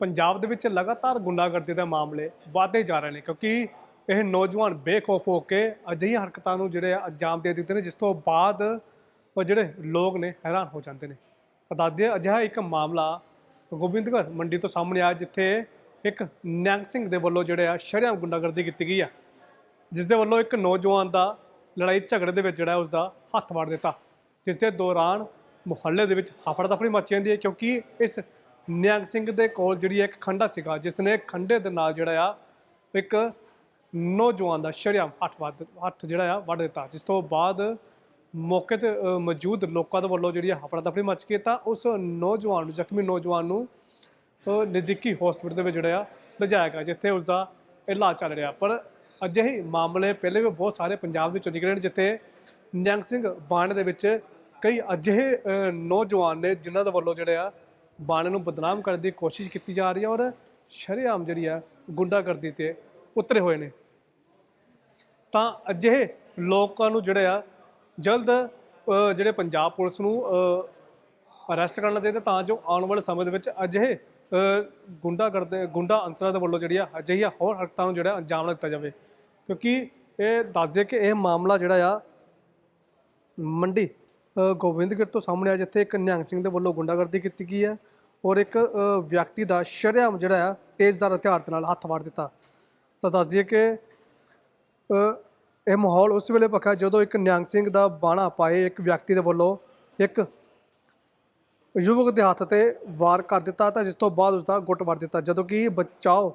ਪੰਜਾਬ ਦੇ ਵਿੱਚ ਲਗਾਤਾਰ ਗੁੰਡਾਗਰਦੀ ਦੇ ਮਾਮਲੇ ਵਧਦੇ ਜਾ ਰਹੇ ਨੇ, ਕਿਉਂਕਿ ਇਹ ਨੌਜਵਾਨ ਬੇਖੌਫ ਹੋ ਕੇ ਅਜਿਹੀਆਂ ਹਰਕਤਾਂ ਨੂੰ ਜਿਹੜੇ ਆ ਅੰਜਾਮ ਦੇ ਦਿੰਦੇ ਨੇ, ਜਿਸ ਤੋਂ ਬਾਅਦ ਉਹ ਜਿਹੜੇ ਲੋਕ ਨੇ ਹੈਰਾਨ ਹੋ ਜਾਂਦੇ ਨੇ। ਅਦਾਦੇ ਅਜਿਹਾ ਇੱਕ ਮਾਮਲਾ ਗੋਬਿੰਦਗੜ੍ਹ ਮੰਡੀ ਤੋਂ ਸਾਹਮਣੇ ਆਇਆ, ਜਿੱਥੇ ਇੱਕ ਨਿਹੰਗ ਸਿੰਘ ਦੇ ਵੱਲੋਂ ਜਿਹੜੇ ਆ ਸ਼ਰਿਆਮ ਗੁੰਡਾਗਰਦੀ ਕੀਤੀ ਗਈ ਆ, ਜਿਸ ਦੇ ਵੱਲੋਂ ਇੱਕ ਨੌਜਵਾਨ ਦਾ ਲੜਾਈ ਝਗੜੇ ਦੇ ਵਿੱਚ ਜਿਹੜਾ ਉਸ ਦਾ ਹੱਥ ਵੜ ਦਿੱਤਾ, ਜਿਸ ਦੇ ਦੌਰਾਨ ਮੁਹੱਲੇ ਦੇ ਵਿੱਚ ਹਫੜ ਦਫੜੀ ਮਚ ਜਾਂਦੀ ਹੈ, ਕਿਉਂਕਿ ਇਸ ਨਿਹੰਗ ਸਿੰਘ ਦੇ ਕੋਲ ਜਿਹੜੀ ਇੱਕ ਖੰਡਾ ਸੀਗਾ ਜਿਸ ਨੇ ਖੰਡੇ ਦੇ ਨਾਲ ਜਿਹੜਾ ਆ, ਇੱਕ ਨੌਜਵਾਨ ਦਾ ਸ਼ਰੇਆਮ ਹੱਥ ਵੱਧ, ਹੱਥ ਜਿਹੜਾ ਆ ਵੱਢ ਦਿੱਤਾ, ਜਿਸ ਤੋਂ ਬਾਅਦ ਮੌਕੇ ਤੇ ਮੌਜੂਦ ਲੋਕਾਂ ਦੇ ਵੱਲੋਂ ਜਿਹੜੀ ਹਫੜਾ ਦਫੜੀ ਮਚ ਕੇ ਤਾਂ ਉਸ ਨੌਜਵਾਨ ਨੂੰ, ਜ਼ਖਮੀ ਨੌਜਵਾਨ ਨੂੰ ਨਜ਼ਦੀਕੀ ਹਸਪੀਟਲ ਦੇ ਵਿੱਚ ਜਿਹੜਾ ਆ ਲਿਜਾਇਆ ਗਿਆ, ਜਿੱਥੇ ਉਸ ਦਾ ਇਲਾਜ ਚੱਲ ਰਿਹਾ। ਪਰ ਅਜਿਹੇ ਮਾਮਲੇ ਪਹਿਲੇ ਵੀ ਬਹੁਤ ਸਾਰੇ ਪੰਜਾਬ ਵਿੱਚ ਨਿਕਲੇ ਨੇ, ਜਿੱਥੇ ਨਿਹੰਗ ਸਿੰਘ ਬਾਣ ਦੇ ਵਿੱਚ ਕਈ ਅਜਿਹੇ ਨੌਜਵਾਨ ਨੇ ਜਿਨ੍ਹਾਂ ਦੇ ਵੱਲੋਂ ਜਿਹੜੇ ਆ ਬਾਣੇ ਨੂੰ ਬਦਨਾਮ ਕਰਨ ਦੀ ਕੋਸ਼ਿਸ਼ ਕੀਤੀ ਜਾ ਰਹੀ ਹੈ ਔਰ ਸ਼ਰੇਆਮ ਜਿਹੜੀ ਆ ਗੁੰਡਾਗਰਦੀ ਤੇ ਉਤਰੇ ਹੋਏ ਨੇ। ਤਾਂ ਅਜਿਹੇ ਲੋਕਾਂ ਨੂੰ ਜਿਹੜੇ ਆ ਜਲਦ ਜਿਹੜੇ ਪੰਜਾਬ ਪੁਲਿਸ ਨੂੰ ਅਰੈਸਟ ਕਰਨਾ ਚਾਹੀਦਾ ਤਾਂ ਜੋ ਆਉਣ ਵਾਲੇ ਸਮੇਂ ਦੇ ਵਿੱਚ ਅਜਿਹੇ ਅ, ਗੁੰਡਾ ਕਰਦੇ ਗੁੰਡਾ ਅਨਸਰਾਂ ਦੇ ਵੱਲੋਂ ਜਿਹੜੀ ਆ ਅਜਿਹੀਆਂ ਹੋਰ ਹਰਕਤਾਂ ਨੂੰ ਜਿਹੜਾ ਅੰਜਾਮ ਦਿੱਤਾ ਜਾਵੇ। ਕਿਉਂਕਿ ਇਹ ਦੱਸਦੇ ਕਿ ਇਹ ਮਾਮਲਾ ਜਿਹੜਾ ਆ ਮੰਡੀ ਗੋਬਿੰਦਗੜ੍ਹ ਤੋਂ ਸਾਹਮਣੇ ਆ ਜਿੱਥੇ ਇੱਕ ਨਿਹੰਗ ਸਿੰਘ ਦੇ ਵੱਲੋਂ ਗੁੰਡਾਗਰਦੀ ਕੀਤੀ ਗਈ ਹੈ ਔਰ ਇੱਕ ਵਿਅਕਤੀ ਦਾ ਸ਼ਰੇਆਮ ਜਿਹੜਾ ਆ ਤੇਜ਼ਦਾਰ ਹਥਿਆਰ ਦੇ ਨਾਲ ਹੱਥ ਵਾੜ ਦਿੱਤਾ। ਤਾਂ ਦੱਸ ਦਈਏ ਕਿ ਇਹ ਮਾਹੌਲ ਉਸ ਵੇਲੇ ਪੱਕਾ ਜਦੋਂ ਇੱਕ ਨਿਹੰਗ ਸਿੰਘ ਦਾ ਬਾਣਾ ਪਾਏ ਇੱਕ ਵਿਅਕਤੀ ਦੇ ਵੱਲੋਂ ਇੱਕ ਯੁਵਕ ਦੇ ਹੱਥ ਤੇ ਵਾਰ ਕਰ ਦਿੱਤਾ ਤਾਂ ਜਿਸ ਤੋਂ ਬਾਅਦ ਉਸ ਦਾ ਗੁੱਟ ਵੜ ਦਿੱਤਾ। ਜਦੋਂ ਕਿ ਬਚਾਓ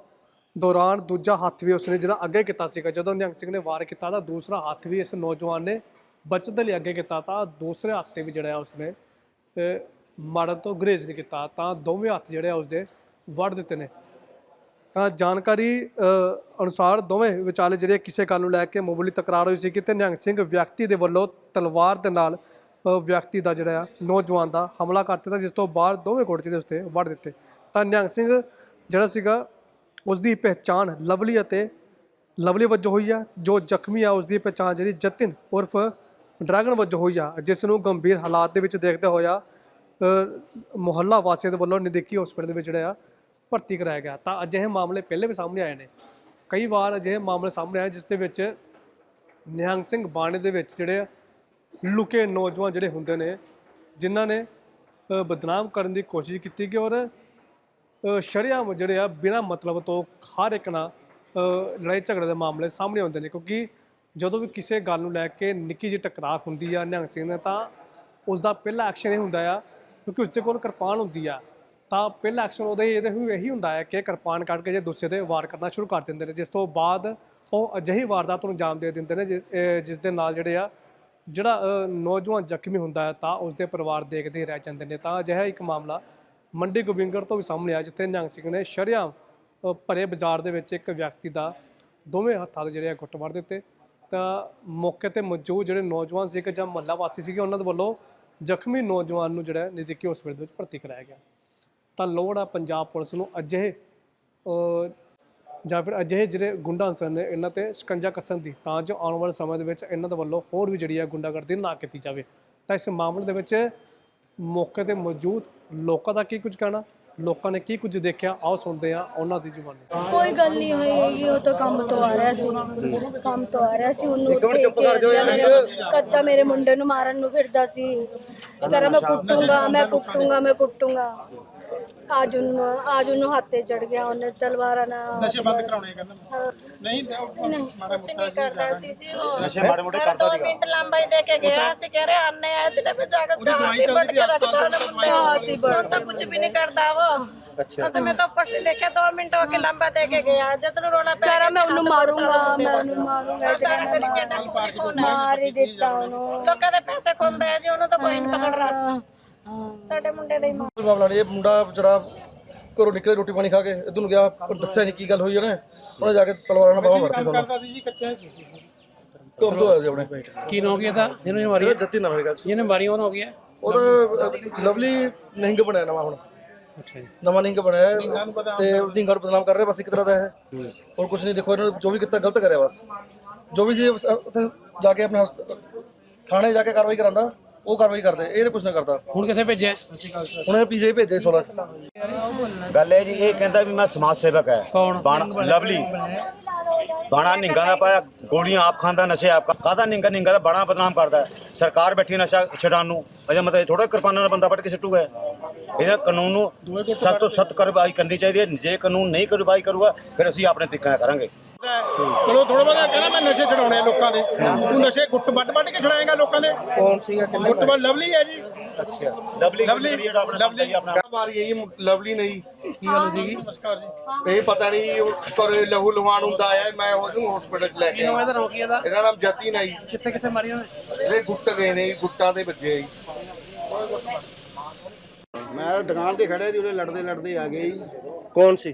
ਦੌਰਾਨ ਦੂਜਾ ਹੱਥ ਵੀ ਉਸਨੇ ਜਿਹੜਾ ਅੱਗੇ ਕੀਤਾ ਸੀਗਾ, ਜਦੋਂ ਨਿਹੰਗ ਸਿੰਘ ਨੇ ਵਾਰ ਕੀਤਾ ਤਾਂ ਦੂਸਰਾ ਹੱਥ ਵੀ ਇਸ ਨੌਜਵਾਨ ਨੇ ਬਚਤ ਦੇ ਲਈ ਅੱਗੇ ਕੀਤਾ ਤਾਂ ਦੂਸਰੇ ਹੱਥ ਤੇ ਵੀ ਜਿਹੜਾ ਉਸਨੇ ਅ, ਮਾਰਨ ਤੋਂ ਗਰੇਜ਼ ਨਹੀਂ ਕੀਤਾ ਤਾਂ ਦੋਵੇਂ ਹੱਥ ਜਿਹੜੇ ਆ ਉਸਦੇ ਵੜ ਦਿੱਤੇ ਨੇ। ਤਾਂ ਜਾਣਕਾਰੀ ਅਨੁਸਾਰ ਦੋਵੇਂ ਵਿਚਾਲੇ ਜਿਹੜੇ ਕਿਸੇ ਗੱਲ ਨੂੰ ਲੈ ਕੇ ਮਾਮੂਲੀ ਤਕਰਾਰ ਹੋਈ ਸੀ ਕਿ ਤੇ ਨਿਹੰਗ ਸਿੰਘ ਵਿਅਕਤੀ ਦੇ ਵੱਲੋਂ ਤਲਵਾਰ ਦੇ ਨਾਲ ਵਿਅਕਤੀ ਦਾ ਜਿਹੜਾ ਆ ਨੌਜਵਾਨ ਦਾ ਹਮਲਾ ਕਰ ਦਿੱਤਾ ਜਿਸ ਤੋਂ ਬਾਅਦ ਦੋਵੇਂ ਕੋਟ ਜਿਹੜੇ ਉਸਤੇ ਵੜ ਦਿੱਤੇ। ਤਾਂ ਨਿਹੰਗ ਸਿੰਘ ਜਿਹੜਾ ਸੀਗਾ ਉਸ ਦੀ ਪਹਿਚਾਣ ਲਵਲੀ ਅਤੇ ਲਵਲੀ ਵਜੋਂ ਹੋਈ ਆ ਜੋ ਜ਼ਖਮੀ ਆ ਉਸ ਦੀ ਪਹਿਚਾਣ ਜਿਹੜੀ ਜਤਿਨ ਉਰਫ ਡਰੈਗਨ ਵਜੋਂ ਹੋਈ ਆ ਜਿਸ ਨੂੰ ਗੰਭੀਰ ਹਾਲਾਤ ਦੇ ਵਿੱਚ ਦੇਖਦੇ ਹੋਇਆ ਅ, ਮੁਹੱਲਾ ਵਾਸੀਆਂ ਦੇ ਵੱਲੋਂ ਨਜ਼ਦੀਕੀ ਹਸਪੀਟਲ ਦੇ ਵਿੱਚ ਜਿਹੜਾ ਆ ਭਰਤੀ ਕਰਾਇਆ ਗਿਆ। ਤਾਂ ਅਜਿਹੇ ਮਾਮਲੇ ਪਹਿਲੇ ਵੀ ਸਾਹਮਣੇ ਆਏ ਨੇ। ਕਈ ਵਾਰ ਅਜਿਹੇ ਮਾਮਲੇ ਸਾਹਮਣੇ ਆਏ ਜਿਸ ਦੇ ਵਿੱਚ ਨਿਹੰਗ ਸਿੰਘ ਬਾਣੇ ਦੇ ਵਿੱਚ ਜਿਹੜੇ ਲੁਕੇ ਨੌਜਵਾਨ ਜਿਹੜੇ ਹੁੰਦੇ ਨੇ ਜਿਨ੍ਹਾਂ ਨੇ ਬਦਨਾਮ ਕਰਨ ਦੀ ਕੋਸ਼ਿਸ਼ ਕੀਤੀ ਕਿ ਔਰ ਅ, ਜਿਹੜੇ ਆ ਬਿਨਾਂ ਮਤਲਬ ਤੋਂ ਹਰ ਇੱਕ ਨਾਲ ਲੜਾਈ ਝਗੜੇ ਦੇ ਮਾਮਲੇ ਸਾਹਮਣੇ ਆਉਂਦੇ ਨੇ। ਕਿਉਂਕਿ ਜਦੋਂ ਵੀ ਕਿਸੇ ਗੱਲ ਨੂੰ ਲੈ ਕੇ ਨਿੱਕੀ ਜਿਹੀ ਟਕਰਾਰ ਹੁੰਦੀ ਆ, ਨਿਹੰਗ ਸਿੰਘ ਨੇ ਤਾਂ ਉਸ ਦਾ ਪਹਿਲਾ ਐਕਸ਼ਨ ਇਹ ਹੁੰਦਾ ਆ, ਕਿਉਂਕਿ ਉਸ ਦੇ ਕੋਲ ਕਿਰਪਾਨ ਹੁੰਦੀ ਆ। ਤਾਂ ਪਹਿਲਾ ਐਕਸ਼ਨ ਉਹਦੇ ਇਹਦੇ ਹੀ ਇਹੀ ਹੁੰਦਾ ਹੈ ਕਿ ਕਿਰਪਾਨ ਕੱਢ ਕੇ ਜੇ ਦੂਸਰੇ ਦੇ ਵਾਰ ਕਰਨਾ ਸ਼ੁਰੂ ਕਰ ਦਿੰਦੇ ਨੇ, ਜਿਸ ਤੋਂ ਬਾਅਦ ਉਹ ਅਜਿਹੀ ਵਾਰਦਾਤ ਨੂੰ ਅੰਜਾਮ ਦੇ ਦਿੰਦੇ ਨੇ, ਜਿ- ਜਿਸ ਦੇ ਨਾਲ ਜਿਹੜੇ ਆ, ਜਿਹੜਾ ਨੌਜਵਾਨ ਜ਼ਖਮੀ ਹੁੰਦਾ ਹੈ ਤਾਂ ਉਸ ਦੇ ਪਰਿਵਾਰ ਦੇਖਦੇ ਰਹਿ ਜਾਂਦੇ ਨੇ। ਤਾਂ ਅਜਿਹਾ ਇੱਕ ਮਾਮਲਾ ਮੰਡੀ ਗੋਬਿੰਦਗੜ੍ਹ ਤੋਂ ਵੀ ਸਾਹਮਣੇ ਆਇਆ, ਜਿੱਥੇ ਨਿਹੰਗ ਸਿੰਘ ਨੇ ਸ਼ਰੇਆਮ ਭਰੇ ਬਾਜ਼ਾਰ ਦੇ ਵਿੱਚ ਇੱਕ ਵਿਅਕਤੀ ਦਾ ਦੋਵੇਂ ਹੱਥਾਂ ਦੇ ਜਿਹੜੇ ਆ ਗੁੱਟ ਮਾਰ ਦਿੱਤੇ। ਤਾਂ ਮੌਕੇ ਤੇ ਮੌਜੂਦ ਜਿਹੜੇ ਨੌਜਵਾਨ ਸੀਗੇ ਜਾਂ ਮਹੱਲਾ ਵਾਸੀ ਸੀਗੇ, ਉਹਨਾਂ ਦੇ ਵੱਲੋਂ ਜ਼ਖਮੀ ਨੌਜਵਾਨ ਨੂੰ ਜਿਹੜਾ ਨਜ਼ਦੀਕੀ ਹਸਪਤਾਲ ਦੇ ਵਿੱਚ ਭਰਤੀ ਕਰਾਇਆ ਗਿਆ। ਤਾਂ ਲੋੜ ਆ ਪੰਜਾਬ ਪੁਲਿਸ ਨੂੰ ਅਜਿਹੇ ਜਾਂ ਫਿਰ ਅਜਿਹੇ ਜਿਹੜੇ ਗੁੰਡਾ ਅਨਸਰ ਨੇ, ਇਹਨਾਂ ਤੇ ਸ਼ਿਕੰਜਾ ਕੱਸਣ ਦੀ, ਤਾਂ ਜੋ ਆਉਣ ਵਾਲੇ ਸਮੇਂ ਦੇ ਵਿੱਚ ਇਹਨਾਂ ਦੇ ਵੱਲੋਂ ਹੋਰ ਵੀ ਜਿਹੜੀ ਹੈ ਗੁੰਡਾਗਰਦੀ ਨਾ ਕੀਤੀ ਜਾਵੇ। ਤਾਂ ਇਸ ਮਾਮਲੇ ਦੇ ਵਿੱਚ ਮੌਕੇ ਤੇ ਮੌਜੂਦ ਲੋਕਾਂ ਦਾ ਕੀ ਕੁਝ ਕਹਿਣਾ? ਲੋਕਾਂ ਨੇ ਕੀ ਕੁਝ ਦੇਖਿਆ? ਆਓ ਸੁਣਦੇ ਆ ਉਹਨਾਂ ਦੀ ਜ਼ੁਬਾਨੀ ਕੋਈ ਗੱਲ ਨਹੀਂ ਹੋਈ ਉਹ ਤਾਂ ਕੰਮ ਤੋਂ ਆ ਰਿਹਾ ਸੀ। ਕੰਮ ਤੋਂ ਆ ਰਿਹਾ ਸੀ ਉਹਨੂੰ ਉੱਥੇ ਮੇਰੇ ਕੱਦਾ ਮੇਰੇ ਮੁੰਡੇ ਨੂੰ ਮਾਰਨ ਨੂੰ ਫਿਰਦਾ ਸੀ। ਕਹਿੰਦਾ ਮੈਂ ਕੁੱਟੂੰਗਾ ਮੈਂ ਕੁੱਟੂੰਗਾ ਮੈਂ ਕੁੱਟੂੰਗਾ। ਅੱਜ ਉਹਨੂੰ ਉਹਨੂੰ ਹੱਥੇ ਚੜ ਗਿਆ ਉਹਨੇ ਤਲਵਾਰਾਂ ਨਾਲ। ਨਸ਼ੇ ਬੰਦ ਕਰਾਉਣੇ ਕਹਿੰਦਾ। ਨਹੀਂ ਮਾੜਾ ਕੁਝ ਨਹੀਂ ਕਰਦਾ ਸੀ ਜੀ ਉਹ ਨਸ਼ੇ ਮਾੜੇ ਮੋਟੇ ਕਰਦਾ ਸੀਗਾ। 2 ਮਿੰਟ ਲੰਬਾਈ ਦੇ ਕੇ ਗਿਆ ਸੀ ਕਹ ਰਿਹਾ ਅੰਨੇ ਆਏ ਤੇ ਫਿਰ ਜਾ ਕੇ ਜਾਨ ਦੀ ਬੜ ਕੇ ਰੱਖਦਾ ਨਾ। ਮੁੰਡੇ ਹੁਣ ਤਾਂ ਕੁਝ ਵੀ ਨਹੀਂ ਕਰਦਾ ਉਹ। ਅੱਛਾ। ਤਾਂ ਮੈਂ ਤਾਂ ਉੱਪਰ ਸੇ ਦੇਖਿਆ 2 ਮਿੰਟ ਹੋ ਕੇ ਲੰਬਾ ਦੇ ਕੇ ਗਿਆ। ਜਦ ਨੂੰ ਰੋਣਾ ਪੈ ਰਿਹਾ ਮੈਂ ਉਹਨੂੰ ਮਾਰੂੰਗਾ ਮੈਂ ਉਹਨੂੰ ਮਾਰੂੰਗਾ ਸਾਰਾ ਗਲੀ ਚੇਟਾ ਕੋਈ ਫੋਨ ਮਾਰ ਹੀ ਦਿੱਤਾ ਉਹਨੂੰ। ਲੋਕਾਂ ਦੇ ਪੈਸੇ ਖੁੰਦਾ ਹੈ ਜੀ ਉਹਨੂੰ ਤਾਂ ਕੋਈ ਨਹੀਂ ਪਕੜ ਰਿਹਾ। ਸਾਡੇ ਮੁੰਡੇ ਦਾ ਹੀ ਮਾਮਲਾ ਇਹ ਮੁੰਡਾ ਜਿਹੜਾ ਘਰੋਂ ਨਿਕਲੇ ਰੋਟੀ ਪਾਣੀ ਖਾ ਕੇ ਇਧਰ ਨੂੰ ਗਿਆ ਪਰ ਦੱਸਿਆ ਨਹੀਂ ਕੀ ਗੱਲ ਹੋਈ ਉਹਨੇ। ਉਹਨੇ ਜਾ ਕੇ ਤਲਵਾਰਾਂ ਨਾਲ ਬਾਹਾਂ ਮਾਰਤੀ ਤੋਂ ਆਇਆ ਜੀ ਆਪਣੇ। ਕੀ ਨਾਮ ਗਿਆ ਤਾਂ? ਜਿਹਨੂੰ ਮਾਰੀ ਇਹਦਾ ਜੱਤੀ ਨਾ ਮੇਰੇ ਗੱਲ ਜਿਹਨੇ ਮਾਰੀ ਉਹ ਹੋ ਗਿਆ? ਉਹਦਾ ਲਵਲੀ ਨਿਹੰਗ ਬਣਿਆ ਨਵਾਂ ਹੁਣ। ਅੱਛਾ ਜੀ। ਨਵਾਂ ਨਿਹੰਗ ਬਣਿਆ ਹੈ ਤੇ ਨਿਹੰਗਾਂ ਨੂੰ ਬਦਨਾਮ ਕਰ ਰਿਹਾ ਬਸ ਇੱਕ ਤਰ੍ਹਾਂ ਦਾ ਹੈ। ਹੋਰ ਕੁਝ ਨਹੀਂ ਦੇਖੋ ਇਹਨਾਂ ਨੇ ਜੋ ਵੀ ਕੀਤਾ ਗਲਤ ਕਰਿਆ ਬਸ। ਜੋ ਵੀ ਸੀ ਉੱਥੇ ਜਾ ਕੇ ਆਪਣੇ ਥਾਣੇ ਜਾ ਕੇ ਕਾਰਵਾਈ ਕਰਾਂਦਾ ਉਹ ਕਾਰਵਾਈ ਕਰਦੇ ਇਹ ਕੁਛ ਨਾ ਕਰਦਾ। ਹੁਣ ਕਿੱਥੇ ਭੇਜਿਆ? ਉਹਨੇ ਪੀਜੇ ਭੇਜੇ 16 ਗੱਲ ਹੈ ਜੀ ਇਹ ਕਹਿੰਦਾ ਵੀ ਮੈਂ ਸਮਾਜ ਸੇਵਕ ਹੈ। ਕੌਣ? ਬਾਣਾ ਲਵਲੀ। ਬਾਣਾ ਨਿੰਗਾ ਦਾ ਪਾਇਆ ਗੋਲੀਆਂ ਆਪ ਖਾਂਦਾ ਨਸ਼ੇ ਆਪ ਕਾਹਦਾ ਨਿੰਗਾ ਨਿੰਗਾ ਦਾ ਬੜਾ ਬਦਨਾਮ ਕਰਦਾ ਹੈ। ਸਰਕਾਰ ਬੈਠੀ ਨਸ਼ਾ ਛਡਾਉਣ ਨੂੰ। ਅਜੇ ਮਤਲਬ ਥੋੜਾ ਕਿਰਪਾਨਾਂ ਨਾਲ ਬੰਦਾ ਵੱਢ ਕੇ ਸਿੱਟੂਗਾ ਇਹਦਾ ਕਾਨੂੰਨ ਨੂੰ ਸਖਤ ਤੋਂ ਸਖਤ ਕਾਰਵਾਈ ਕਰਨੀ ਚਾਹੀਦੀ ਹੈ। ਜੇ ਕਾਨੂੰਨ ਨਹੀਂ ਕਾਰਵਾਈ ਕਰੂਗਾ ਫਿਰ ਅਸੀਂ ਆਪਣੇ ਤਰੀਕੇ ਨਾਲ ਕਰਾਂਗੇ। ਚਲੋ ਥੋੜਾ ਬਹੁਤਾ ਕਹਿੰਦਾ ਮੈਂ ਨਸ਼ੇ ਛਡਾਉਣੇ ਆ ਲੋਕਾਂ ਦੇ। ਤੂੰ ਨਸ਼ੇ ਗੁੱਟ ਵੱਟ ਵੱਟ ਕੇ ਛਡਾਏਗਾ ਲੋਕਾਂ ਦੇ? ਕੌਣ ਸੀਗਾ ਗੁੱਟ ਵੱਟ ਲਵਲੀ ਹੈ ਜੀ। ਅੱਛਾ। ਲਵਲੀ ਲਵਲੀ ਜਿਹੜਾ ਆਪਣਾ ਲਵਲੀ। ਆਪਣਾ। ਮਾਰੀ ਹੈ ਜੀ ਲਵਲੀ ਨਹੀਂ। ਕੀ ਗੱਲ ਸੀਗੀ? ਇਹ ਪਤਾ ਨਹੀਂ ਉਹ ਕਰ ਲਹੂ ਲੁਹਾਨ ਹੁੰਦਾ ਆਇਆ ਮੈਂ ਉਹਨੂੰ ਹਸਪੀਟਲ ਚ ਲੈ ਕੀ ਆਇਆ। ਇਹਦਾ ਨਾਮ ਕੀ ਇਹਦਾ? ਇਹਦਾ ਨਾਮ ਜਤੀ ਨਹੀਂ ਕਿੱਥੇ ਕਿੱਥੇ ਮਾਰੀ ਉਹਨੇ? ਇਹ ਗੁੱਟ ਗਏ ਨੇ ਜੀ, ਗੁੱਟਾਂ ਦੇ ਵੱਜੇ ਜੀ। ਮੈਂ ਦੁਕਾਨ ਤੇ ਖੜਿਆ ਜੀ ਉਹਦੇ ਲੜਦੇ ਲੜਦੇ ਆ ਗਏ ਜੀ। ਕੌਣ ਸੀ?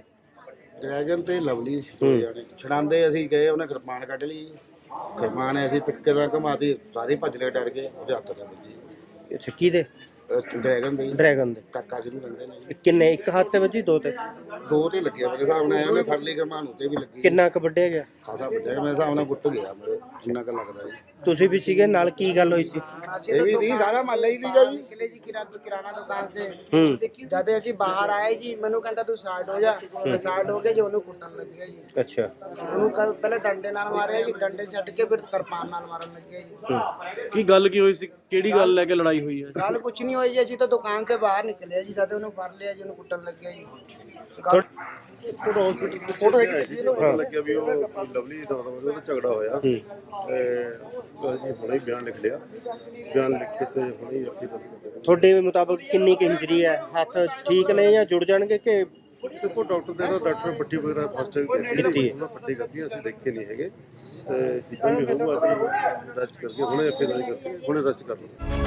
ਡਰੈਗਨ ਤੇ ਲਵਲੀ ਦੋ ਜਾਣੇ। ਛੜਾਉਂਦੇ ਅਸੀਂ ਗਏ ਉਹਨੇ ਕਿਰਪਾਨ ਕੱਢ ਲਈ। ਕਿਰਪਾਨ ਅਸੀਂ ਤਿੱਕੇ ਦਾ ਘਮਾਤੀ ਸਾਰੇ ਭੱਜ ਲਏ ਡਰ ਗਏ ਉਹਦੇ ਹੱਥ ਤੇ ਵੱਜੀ ਇਹ ਛੱਕੀ ਦੇ ਡਰੈਗਨ ਦੇ। ਡਰੈਗਨ ਦੇ। ਕਾਕਾ ਜਿਹਨੂੰ ਕਹਿੰਦੇ ਨੇ। ਕਿੰਨੇ ਇੱਕ ਹੱਥ ਤੇ ਵੱਜੀ ਦੋ ਤੇ? ਦੋ ਤੇ ਲੱਗਿਆ ਮੇਰੇ ਹਿਸਾਬ ਨਾਲ ਉਹਨੇ ਫੜ ਲਈ ਕਿਰਪਾਨ ਉੱਤੇ ਵੀ ਲੱਗੀ। ਕਿੰਨਾ ਕੁ ਵੱਢਿਆ ਗਿਆ? ਖਾਸਾ ਵੱਜਿਆ ਮੇਰੇ ਹਿਸਾਬ ਨਾਲ ਗੁੱਟ ਗਿਆ ਮੇਰੇ ਜਿੰਨਾ ਕੁ ਲੱਗਦਾ ਜੀ। ਤੁਸੀਂ ਵੀ ਸੀਗੇ ਨਾਲ ਕੀ ਗੱਲ ਹੋਈ ਸੀ? ਇਹ ਵੀ ਨਹੀਂ ਸਾਰਾ ਮਹੱਲਾ ਹੀ ਸੀਗਾ ਜੀ। ਨਿਕਲੇ ਜੀ ਕਿਰਾਣਾ ਕਿਰਾਣਾ ਦੁਕਾਨ ਸੇ ਹੂੰ। ਜਦ ਅਸੀਂ ਬਾਹਰ ਆਏ ਜੀ ਮੈਨੂੰ ਕਹਿੰਦਾ ਤੂੰ ਸਾਈਡ ਹੋ ਜਾ। ਮੈਂ ਸਾਈਡ ਹੋ ਗਿਆ ਜੀ ਉਹਨੂੰ ਕੁੱਟਣ ਲੱਗਿਆ ਜੀ। ਅੱਛਾ। ਉਹਨੂੰ ਪਹਿਲੇ ਡੰਡੇ ਨਾਲ ਮਾਰਿਆ ਜੀ ਡੰਡੇ ਛੱਡ ਕੇ ਫਿਰ ਕਿਰਪਾਨ ਨਾਲ ਮਾਰਨ ਲੱਗਿਆ ਜੀ। ਕੀ ਗੱਲ ਕੀ ਹੋਈ ਸੀ? ਕਿਹੜੀ ਗੱਲ ਲੈ ਕੇ ਲੜਾਈ ਹੋਈ ਹੈ? ਗੱਲ ਕੁਛ ਨਹੀਂ ਹੋਈ ਜੀ ਅਸੀਂ ਤਾਂ ਦੁਕਾਨ ਤੇ ਬਾਹਰ ਨਿਕਲੇ ਜੀ ਜਦ ਉਹਨੂੰ ਫੜ ਲਿਆ ਜੀ ਉਹਨੂੰ ਕੁੱਟਣ ਲੱਗਿਆ ਜੀ। ਪਤਾ ਲੱਗਿਆ ਵੀ ਉਹ ਲਵਲੀ ਦਾ ਉਹਦਾ ਝਗੜਾ ਹੋਇਆ। ਤੇ ਅਸੀਂ ਹੁਣੇ ਹੀ ਬਿਆਨ ਲਿਖ ਲਿਆ। ਬਿਆਨ ਲਿਖ ਕੇ ਤੇ ਹੁਣੇ ਹੀ ਅੱਖੀ ਤੱਕ ਤੁਹਾਡੇ ਮੁਤਾਬਕ ਕਿੰਨੀ ਕੁ ਇੰਜਰੀ ਹੈ? ਹੱਥ ਠੀਕ ਨੇ ਜਾਂ ਜੁੜ ਜਾਣਗੇ ਕਿ ਦੇਖੋ ਡਾਕਟਰ ਦੇ ਤਾਂ ਡਾਕਟਰ ਪੱਟੀ ਵਗੈਰਾ ਫਸਟ ਏਡ ਦਿੱਤੀ ਹੈ। ਉਹਨਾਂ ਪੱਟੀ ਕਰਤੀ ਅਸੀਂ ਦੇਖੇ ਨਹੀਂ ਹੈਗੇ। ਤੇ ਜਿੱਦਾਂ ਵੀ ਹੋਊਗਾ ਅਸੀਂ ਰੈਸਟ ਕਰਕੇ ਹੁਣੇ ਅੱਖੀ ਦਾ ਕਰਕੇ ਹੁਣੇ ਰੈਸਟ ਕਰ ਲਵਾਂਗੇ